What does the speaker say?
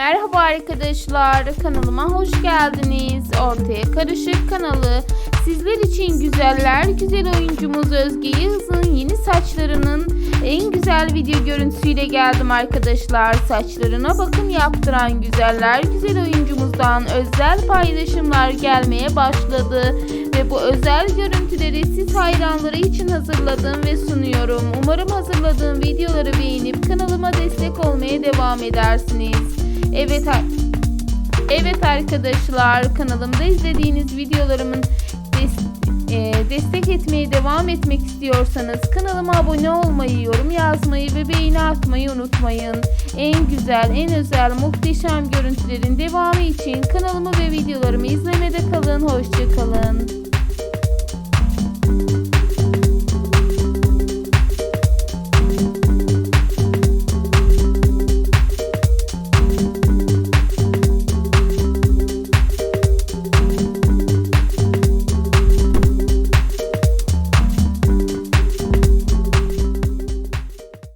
Merhaba arkadaşlar, kanalıma hoş geldiniz. Ortaya Karışık kanalı sizler için güzeller güzel oyuncumuz Özge Yıldız'ın yeni saçlarının en güzel video görüntüsüyle geldim arkadaşlar. Saçlarına bakım yaptıran güzeller güzel oyuncumuzdan özel paylaşımlar gelmeye başladı. Ve bu özel görüntüleri siz hayranları için hazırladım ve sunuyorum. Umarım hazırladığım videoları beğenip kanalıma destek olmaya devam edersiniz. Evet Evet arkadaşlar kanalımda izlediğiniz videolarımın e, destek etmeye devam etmek istiyorsanız kanalıma abone olmayı, yorum yazmayı ve beğeni atmayı unutmayın. En güzel, en özel, muhteşem görüntülerin devamı için kanalımı ve videolarımı izlemede kalın. Hoşçakalın.